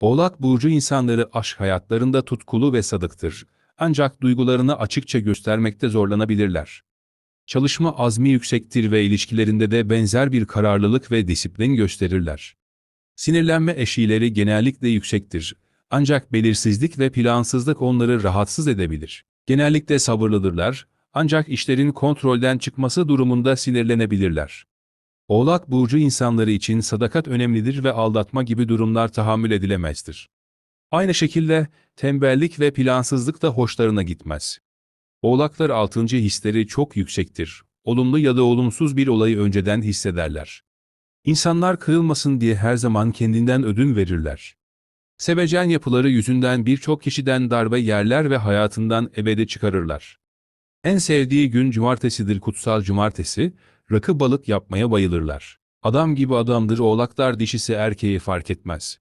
Oğlak burcu insanları aşk hayatlarında tutkulu ve sadıktır. Ancak duygularını açıkça göstermekte zorlanabilirler. Çalışma azmi yüksektir ve ilişkilerinde de benzer bir kararlılık ve disiplin gösterirler. Sinirlenme eşiğleri genellikle yüksektir. Ancak belirsizlik ve plansızlık onları rahatsız edebilir. Genellikle sabırlıdırlar, ancak işlerin kontrolden çıkması durumunda sinirlenebilirler. Oğlak burcu insanları için sadakat önemlidir ve aldatma gibi durumlar tahammül edilemezdir. Aynı şekilde tembellik ve plansızlık da hoşlarına gitmez. Oğlaklar altıncı hisleri çok yüksektir. Olumlu ya da olumsuz bir olayı önceden hissederler. İnsanlar kırılmasın diye her zaman kendinden ödün verirler. Sevecen yapıları yüzünden birçok kişiden darbe yerler ve hayatından ebedi çıkarırlar. En sevdiği gün cumartesidir kutsal cumartesi, rakı balık yapmaya bayılırlar. Adam gibi adamdır oğlaklar dişisi erkeği fark etmez.